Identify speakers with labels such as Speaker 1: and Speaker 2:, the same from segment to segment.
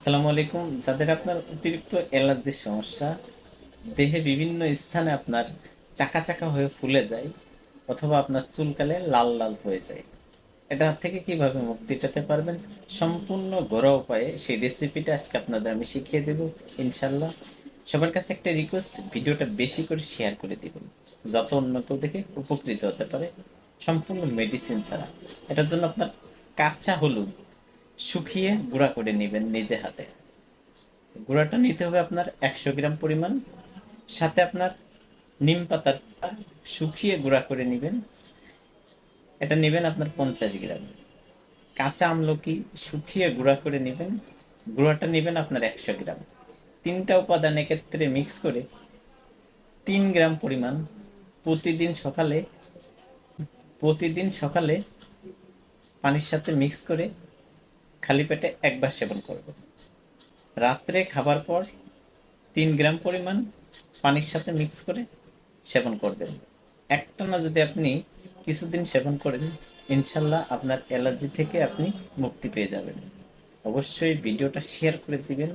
Speaker 1: আসসালামু আলাইকুম। যাদের আপনার অতিরিক্ত অ্যালার্জির সমস্যা, দেহে বিভিন্ন স্থানে আপনার চাকা চাকা হয়ে ফুলে যায় অথবা আপনার চুলকালে লাল লাল হয়ে যায়। এটা থেকে কীভাবে মুক্তি পেতে পারবেন? সম্পূর্ণ ঘরোয়া উপায়ে সেই রেসিপিটা আজকে আপনাদের আমি শিখিয়ে দেব ইনশাল্লাহ সবার কাছে একটা রিকোয়েস্ট ভিডিওটা বেশি করে শেয়ার করে দিবেন, যত অন্য কেউ দেখে উপকৃত হতে পারে। সম্পূর্ণ মেডিসিন ছাড়া। এটার জন্য আপনার কাঁচা হলুদ শুকিয়ে গুঁড়া করে নেবেন নিজে হাতে। গুঁড়াটা নিতে হবে আপনার একশো গ্রাম পরিমাণ। সাথে আপনার নিম পাতাটা শুকিয়ে গুঁড়া করে নেবেন। এটা নেবেন আপনার পঞ্চাশ গ্রাম। কাঁচা আমলকি শুকিয়ে গুঁড়া করে নেবেন। গুঁড়াটা নেবেন আপনার একশো গ্রাম। তিনটা উপাদান এক্ষেত্রে মিক্স করে তিন গ্রাম পরিমাণ প্রতিদিন সকালে প্রতিদিন সকালে পানির সাথে মিক্স করে খালি পেটে একবার সেবন করবেন রাত্রে খাবার পর তিন গ্রাম পরিমাণ পানির সাথে মিক্স করে সেবন করবেন একটানা যদি আপনি কিছুদিন সেবন করেন, ইনশাল্লাহ আপনার অ্যালার্জি থেকে আপনি মুক্তি পেয়ে যাবেন। অবশ্যই ভিডিওটা শেয়ার করে দিবেন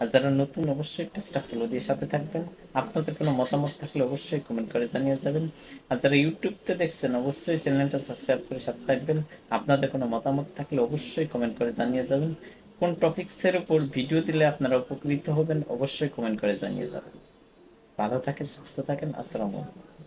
Speaker 1: আর যারা নতুন, অবশ্যই পেজটা ফলো দিয়ে সাথে থাকবেন। আপনাদের কোনো মতামত থাকলে অবশ্যই কমেন্ট করে জানিয়ে যাবেন। আর যারা ইউটিউবতে দেখছেন, অবশ্যই চ্যানেলটা সাবস্ক্রাইব করে সাথে থাকবেন। আপনাদের কোনো মতামত থাকলে অবশ্যই কমেন্ট করে জানিয়ে যাবেন। কোন টপিক্সের উপর ভিডিও দিলে আপনারা উপকৃত হবেন, অবশ্যই কমেন্ট করে জানিয়ে যাবেন। ভালো থাকেন, সুস্থ থাকেন। আসসালামু আলাইকুম।